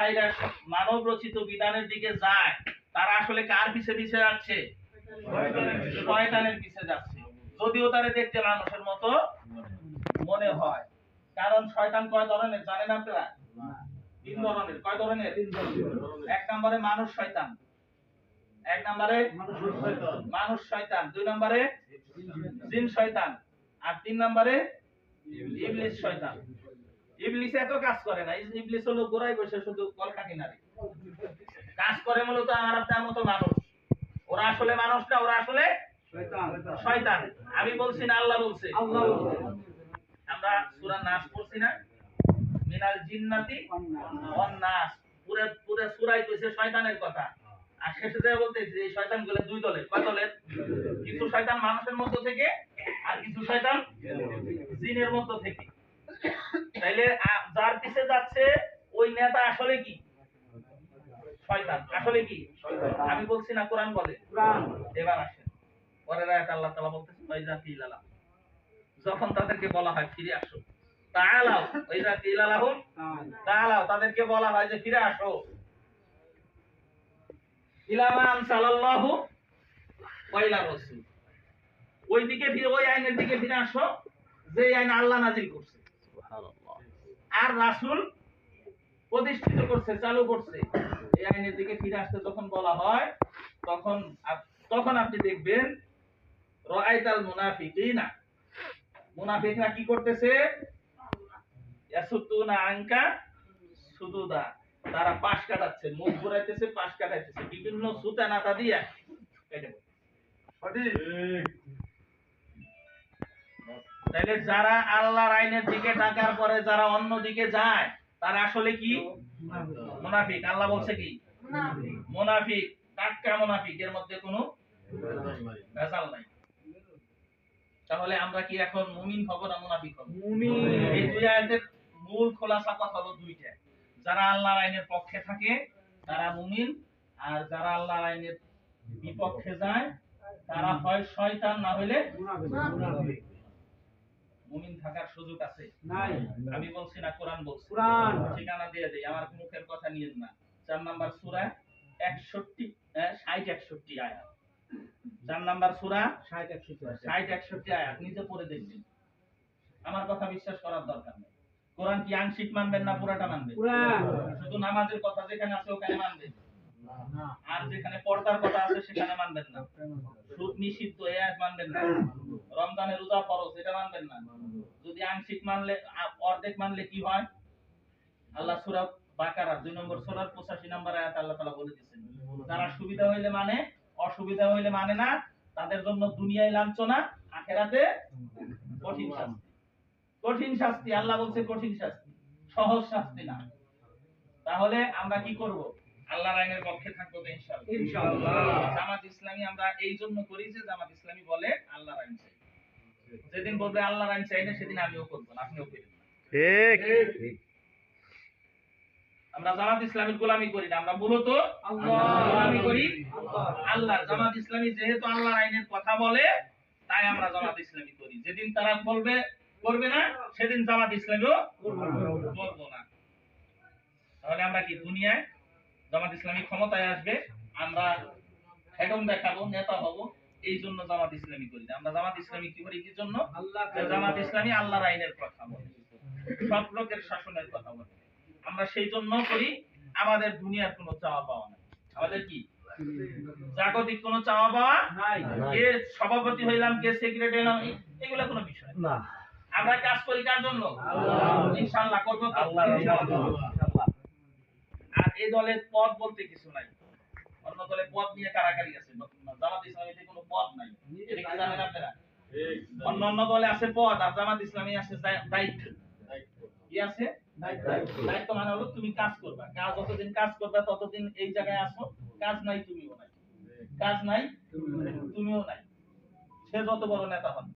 ছাইরা মানব রচিত বিধানের দিকে যায়, তারা আসলে কার পিছে পিছে যাচ্ছে? শয়তানের পিছে যাচ্ছে। যদিও তারা দেখতে মানুষের মতো মনে হয়। কারণ শয়তান কয় ধরনের, জানেন আপনারা? তিন ধরনের। কয় ধরনের? এক নম্বরে মানুষ শয়তান। এক নম্বরে মানুষ শয়তান। দুই নম্বরে জিন শয়তান। আর তিন নম্বরে ইবলিস শয়তান। ইবলিস এত কাজ করে না ইবলিস হলো গোড়ায় বসে শুধু কলকাঠি নারী কাজ করে মূলত আমার আপনার মতো মানুষ। ওরা আসলে মানুষ না ওরা আসলে শয়তান। আমি বলছি না আল্লাহ বলছে। আমরা সূরা নাস পড়ছি না? মিনাল জিন্নাতি ওয়ান নাস। পুরো পুরো কইছে শয়তানের কথা। আর শেষে যায় বলতে যে এই শয়তানগুলো দুই দলের কয় দলের? কিছু শয়তান মানুষের মধ্য থেকে আর কিছু শয়তান জিনের মধ্য থেকে। তাইলে যার পিছে যাচ্ছে ওই নেতা আসলে কি? শয়তান। আসলে কি? আমি বলছি না কোরআন বলে। এবার আসেন। পরের আয়াত আল্লাহ তাআলা বলতেছেন যখন তাদেরকে বলা হয় ফিরে আসো। তাআলাও ওয়াইজা কিলালাহুম তাআলাও। তাদেরকে বলা হয় যে ফিরে আসো। ইলামান সাল্লাল্লাহু ওয়া ইলা রাসূল। ওই দিকে ফিরে ওই আইনের দিকে ফিরে আসো যে আইন আল্লাহ নাজিল করছে। আর রাসূল প্রতিষ্ঠিত করছে, চালু করছে। এই আইনের দিকে ফিরে আসতে যখন বলা হয়, তখন তখন আপনি দেখবেন মুনাফিকরা কি করতেছে? সুদুদা। তারা পাশ কাটাচ্ছে, মুখ ঘুরাইতেছে, পাশ কাটাইতেছে। বিভিন্ন সুতা নাতা দিয়া পড়ে। তাহলে যারা আল্লাহর আইনের দিকে টাকার পরে যারা অন্য দিকে যায় তারা আসলে কি? মুনাফিক। আল্লাহ বলছে কি? মুনাফিক। টাটকা মুনাফিক। এর মধ্যে কোনো ভেজাল নাই। তাহলে আমরা কি এখন মুমিন হব না মুনাফিক হব? এই দুই আয়াতের মূল খোলাসা কথা হলো দুইটা। যারা আল্লাহর আইনের পক্ষে থাকে তারা মুমিন। আর যারা আল্লাহর আইনের বিপক্ষে যায় তারা হয় শয়তান না হইলে মুমিন থাকার সুযোগ আছে? নাই। আমি বলছি না কোরআন বলছি। কোরআন। ঠিকানা দিয়ে দেই আমার মুখের কথা নিয়েন না। চার নাম্বার সূরা 61 ষাট একষট্টি আয়াত। চার নাম্বার সূরা ষাট একষট্টি আয়াত। নিজে পড়ে দেখবেন। আমার কথা বিশ্বাস করার দরকার নেই। কোরআন কি আংশিক মানবেন না পুরাটা মানবেন? শুধু নামাজের কথা যেখানে আছে ওখানে মানবেন। আর যেখানে পর্দার কথা আছে সেখানে মানবেন না। সুদ নিষিদ্ধ আয়াত মানবেন না। রমজানের রোজা ফরজ এটা মানবেন না। যদি আংশিক মানলে অর্ধেক মানলে কি হয়? আল্লাহ সূরা বাকারা দুই নম্বর সূরার 85 নম্বর আয়াত আল্লাহ তাআলা বলে দিয়েছেন যারা সুবিধা হইলে মানে অসুবিধা হইলে মানে না তাদের জন্য দুনিয়ায় লাঞ্ছনা আখেরাতে কঠিন শাস্তি। কঠিন শাস্তি আল্লাহ বলছে কঠিন শাস্তি সহজ শাস্তি না। তাহলে আমরা কি করব? আল্লাহর আইনের পক্ষে থাকব তো ইনশাআল্লাহ। জামাত ইসলামী আমরা এই জন্য করি যে জামাত ইসলামী বলে আল্লাহর আইন চাই। যেদিন বলবে আল্লাহর আইন চাই না সেদিন আমিও করব না আপনিও করবেন ঠিক। আমরা জামাত ইসলামীর গোলামি করি না আমরা মূলত গোলামি করি আল্লাহর। জামাত ইসলামী যেহেতু আল্লাহর আইনের কথা বলে তাই আমরা জামাত ইসলামী করি। যেদিন তারা বলবে করবে না সেদিন জামাত ইসলামীও করব না। তাহলে আমরা কি দুনিয়ায় জামাত ইসলামী ক্ষমতায় আসবে? আমরা হেডম দেখাবো নেতা হব। এই জন্য জামাত ইসলামী করি না। আমরা জামাত ইসলামী কি করি? কি জন্য জামাত ইসলামী আল্লাহর আইনের কথা বলে। সব লোকের শাসনের কথা বলে। আমরা সেই জন্য করি আমাদের দুনিয়ার কোনো চাওয়া পাওয়া নাই। আমাদের কি? জাগতিক কোনো চাওয়া পাওয়া কে সভাপতি হইলাম কে সেক্রেটারি হইলাম এগুলো কোনো বিষয় না। আমরা কাজ করি কার জন্য? ইনশাআল্লাহ করব তো? আর এই দলের পদ বলতে কিছু নাই। অন্য দলের পদ নিয়ে কারাকারি আছে জামাত ইসলামীতে কোনো পদ নাই। এটা কি জানেন আপনারা? অন্য অন্য দলে আছে পদ আর জামাত ইসলামী আছে দায়িত্ব। কি আছে? দায়িত্ব। মানে হলো তুমি কাজ করবা। কাজ যতদিন কাজ করবা ততদিন এই জায়গায় আসো। কাজ নাই তুমিও নাই। কাজ নাই। তুমিও নাই। সে যত বড় নেতা হন।